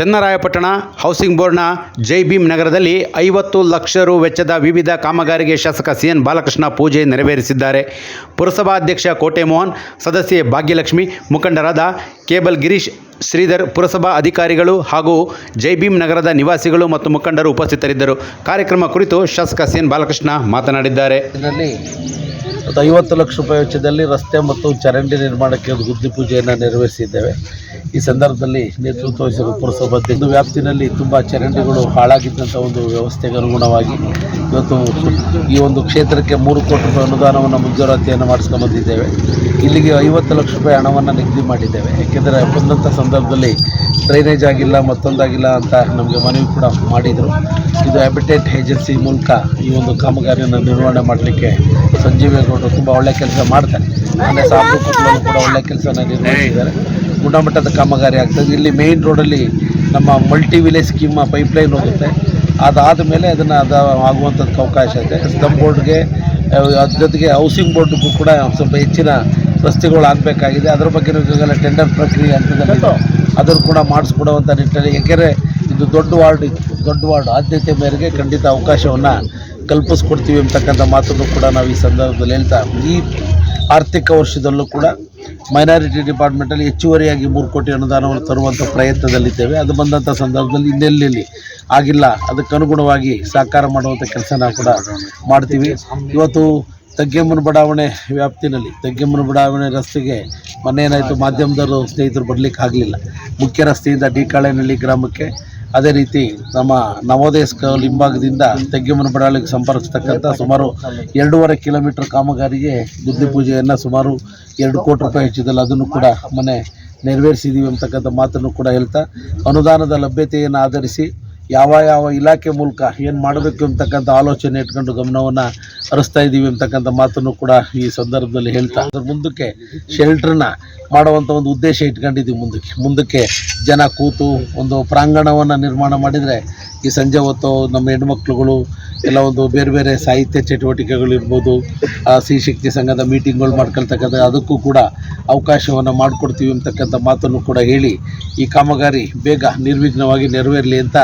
Channarayapatna housing ಬೋರ್ಡ್ನ ಜೈ ಭೀಮ್ ನಗರದಲ್ಲಿ ಐವತ್ತು ಲಕ್ಷ ರು ವೆಚ್ಚದ ವಿವಿಧ ಕಾಮಗಾರಿಗೆ ಶಾಸಕ ಸಿ ಎನ್ ಬಾಲಕೃಷ್ಣ ಪೂಜೆ ನೆರವೇರಿಸಿದ್ದಾರೆ. ಪುರಸಭಾಧ್ಯಕ್ಷ ಕೋಟೆ ಮೋಹನ್, ಸದಸ್ಯೆ ಭಾಗ್ಯಲಕ್ಷ್ಮಿ, ಮುಖಂಡರಾದ ಕೇಬಲ್ ಗಿರೀಶ್ ಶ್ರೀಧರ್, ಪುರಸಭಾ ಅಧಿಕಾರಿಗಳು ಹಾಗೂ ಜೈ ಭೀಮ್ ನಗರದ ನಿವಾಸಿಗಳು ಮತ್ತು ಮುಖಂಡರು ಉಪಸ್ಥಿತರಿದ್ದರು. ಕಾರ್ಯಕ್ರಮ ಕುರಿತು ಶಾಸಕ ಸಿ ಎನ್ ಬಾಲಕೃಷ್ಣ ಮಾತನಾಡಿದ್ದಾರೆ. ಐವತ್ತು ಲಕ್ಷ ರೂಪಾಯಿ ವೆಚ್ಚದಲ್ಲಿ ರಸ್ತೆ ಮತ್ತು ಚರಂಡಿ ನಿರ್ಮಾಣಕ್ಕೆ ಒಂದು ಗುದ್ದಿ ಪೂಜೆಯನ್ನು ನೆರವೇರಿಸಿದ್ದೇವೆ. ಈ ಸಂದರ್ಭದಲ್ಲಿ ನೇತೃತ್ವ ವಹಿಸಿರುವ ಪುರಸಭಾ ಅಧ್ಯಕ್ಷ ವ್ಯಾಪ್ತಿನಲ್ಲಿ ತುಂಬ ಚರಂಡಿಗಳು ಹಾಳಾಗಿದ್ದಂಥ ಒಂದು ವ್ಯವಸ್ಥೆಗೆ ಅನುಗುಣವಾಗಿ ಇವತ್ತು ಈ ಒಂದು ಕ್ಷೇತ್ರಕ್ಕೆ ಮೂರು ಕೋಟಿ ರೂಪಾಯಿ ಅನುದಾನವನ್ನು ಮಂಜೂರಾತಿಯನ್ನು ಮಾಡಿಸ್ಕೊಂಡು ಬಂದಿದ್ದೇವೆ. ಇಲ್ಲಿಗೆ ಐವತ್ತು ಲಕ್ಷ ರೂಪಾಯಿ ಹಣವನ್ನು ನಿಗದಿ ಮಾಡಿದ್ದೇವೆ. ಏಕೆಂದರೆ ಬಂದಂಥ ಸಂದರ್ಭದಲ್ಲಿ ಡ್ರೈನೇಜ್ ಆಗಿಲ್ಲ, ಮತ್ತೊಂದಾಗಿಲ್ಲ ಅಂತ ನಮಗೆ ಮನವಿ ಕೂಡ ಮಾಡಿದರು. ಇದು ಹ್ಯಾಬಿಟೇಟ್ ಏಜೆನ್ಸಿ ಮೂಲಕ ಈ ಒಂದು ಕಾಮಗಾರಿಯನ್ನು ನಿರ್ವಹಣೆ ಮಾಡಲಿಕ್ಕೆ ಸಂಜೀವೇಗೌಡರು ತುಂಬ ಒಳ್ಳೆಯ ಕೆಲಸ ಮಾಡ್ತಾರೆ. ಮನೆ ಸಾಕು ಕೂಡ ಒಳ್ಳೆಯ ಕೆಲಸನ ನಿರ್ವಹಿಸಿದ್ದಾರೆ. ಗುಣಮಟ್ಟದ ಕಾಮಗಾರಿ ಆಗ್ತದೆ. ಇಲ್ಲಿ ಮೇಯ್ನ್ ರೋಡಲ್ಲಿ ನಮ್ಮ ಮಲ್ಟಿ ವಿಲೇಜ್ ಸ್ಕೀಮ್ ಪೈಪ್ಲೈನ್ ಹೋಗುತ್ತೆ. ಅದಾದ ಮೇಲೆ ಅದನ್ನು ಅದು ಆಗುವಂಥದ್ದು ಅವಕಾಶ ಇದೆ. ಸ್ಲಮ್ ಬೋರ್ಡ್ಗೆ ಅದ್ರ ಜೊತೆಗೆ ಹೌಸಿಂಗ್ ಬೋರ್ಡ್ಗೂ ಕೂಡ ಸ್ವಲ್ಪ ಹೆಚ್ಚಿನ ರಸ್ತೆಗಳು ಆಗಬೇಕಾಗಿದೆ. ಅದರ ಬಗ್ಗೆ ಈಗಾಗಲೇ ಟೆಂಡರ್ ಪ್ರಕ್ರಿಯೆ ಹಂತದಲ್ಲಿ ಅದನ್ನು ಕೂಡ ಮಾಡಿಸ್ಕೊಡುವಂಥ ನಿಟ್ಟಿನಲ್ಲಿ. ಏಕೆಂದರೆ ಇದು ದೊಡ್ಡ ವಾರ್ಡ್ ದೊಡ್ಡ ವಾರ್ಡ್ ಆದ್ಯತೆ ಮೇರೆಗೆ ಖಂಡಿತ ಅವಕಾಶವನ್ನು ಕಲ್ಪಿಸ್ಕೊಡ್ತೀವಿ ಅಂತಕ್ಕಂಥ ಮಾತನ್ನು ಕೂಡ ನಾವು ಈ ಸಂದರ್ಭದಲ್ಲಿ ಹೇಳ್ತಾ ಈ ಆರ್ಥಿಕ ವರ್ಷದಲ್ಲೂ ಕೂಡ ಮೈನಾರಿಟಿ ಡಿಪಾರ್ಟ್ಮೆಂಟಲ್ಲಿ ಹೆಚ್ಚುವರಿಯಾಗಿ ಮೂರು ಕೋಟಿ ಅನುದಾನವನ್ನು ತರುವಂಥ ಪ್ರಯತ್ನದಲ್ಲಿದ್ದೇವೆ. ಅದು ಬಂದಂಥ ಸಂದರ್ಭದಲ್ಲಿ ಇನ್ನೆಲ್ಲಿ ಆಗಿಲ್ಲ, ಅದಕ್ಕೆ ಅನುಗುಣವಾಗಿ ಸಾಕಾರ ಮಾಡುವಂಥ ಕೆಲಸನ ಕೂಡ ಮಾಡ್ತೀವಿ. ಇವತ್ತು ತಗ್ಗೆಮ್ಮನ ಬಡಾವಣೆ ವ್ಯಾಪ್ತಿನಲ್ಲಿ, ತಗ್ಗೆಮ್ಮನ ಬಡಾವಣೆ ರಸ್ತೆಗೆ ಮೊನ್ನೆ ಏನಾಯಿತು, ಮಾಧ್ಯಮದವರು ಸ್ನೇಹಿತರು ಬರಲಿಕ್ಕೆ ಆಗಲಿಲ್ಲ. ಮುಖ್ಯ ರಸ್ತೆಯಿಂದ ಡಿ ಕಾಳೆನಹಳ್ಳಿ ಗ್ರಾಮಕ್ಕೆ ಅದೇ ರೀತಿ ನಮ್ಮ ನವೋದಯ ಸ್ಕೂಲ್ ಹಿಂಭಾಗದಿಂದ ತೆಗ್ಗೆಮ್ಮನ ಬಡಾಳಿಗೆ ಸಂಪರ್ಕಿಸ್ತಕ್ಕಂಥ ಸುಮಾರು ಎರಡೂವರೆ ಕಿಲೋಮೀಟರ್ ಕಾಮಗಾರಿಗೆ ಬುದ್ಧಿ ಪೂಜೆಯನ್ನು ಸುಮಾರು ಎರಡು ಕೋಟಿ ರೂಪಾಯಿ ಹೆಚ್ಚಿದಲ್ಲ ಅದನ್ನು ಕೂಡ ಮೊನ್ನೆ ನೆರವೇರಿಸಿದ್ದೀವಿ ಅಂತಕ್ಕಂಥ ಮಾತನ್ನು ಕೂಡ ಹೇಳ್ತಾ, ಅನುದಾನದ ಲಭ್ಯತೆಯನ್ನು ಆಧರಿಸಿ ಯಾವ ಯಾವ ಇಲಾಖೆ ಮೂಲಕ ಏನು ಮಾಡಬೇಕು ಅಂತಕ್ಕಂಥ ಆಲೋಚನೆ ಇಟ್ಕೊಂಡು ಗಮನವನ್ನು ಹರಿಸ್ತಾ ಇದ್ದೀವಿ ಅಂತಕ್ಕಂಥ ಮಾತನ್ನು ಕೂಡ ಈ ಸಂದರ್ಭದಲ್ಲಿ ಹೇಳ್ತಾ ಅದ್ರ ಮುಂದಕ್ಕೆ ಶೆಲ್ಟ್ರನ್ನ ಮಾಡುವಂಥ ಒಂದು ಉದ್ದೇಶ ಇಟ್ಕೊಂಡಿದ್ದೀವಿ ಮುಂದಕ್ಕೆ. ಮುಂದಕ್ಕೆ ಜನ ಕೂತು ಒಂದು ಪ್ರಾಂಗಣವನ್ನು ನಿರ್ಮಾಣ ಮಾಡಿದರೆ ಈ ಸಂಜೆ ಹೊತ್ತು ನಮ್ಮ ಹೆಣ್ಮಕ್ಳುಗಳು ಎಲ್ಲ ಒಂದು ಬೇರೆ ಬೇರೆ ಸಾಹಿತ್ಯ ಚಟುವಟಿಕೆಗಳಿರ್ಬೋದು ಆ ಸಿ ಶಕ್ತಿ ಸಂಘದ ಮೀಟಿಂಗ್ಗಳು ಮಾಡ್ಕೊಳ್ತಕ್ಕಂಥ ಅದಕ್ಕೂ ಕೂಡ ಅವಕಾಶವನ್ನು ಮಾಡಿಕೊಡ್ತೀವಿ ಅಂತಕ್ಕಂಥ ಮಾತನ್ನು ಕೂಡ ಹೇಳಿ ಈ ಕಾಮಗಾರಿ ಬೇಗ ನಿರ್ವಿಘ್ನವಾಗಿ ನೆರವೇರಲಿ ಅಂತ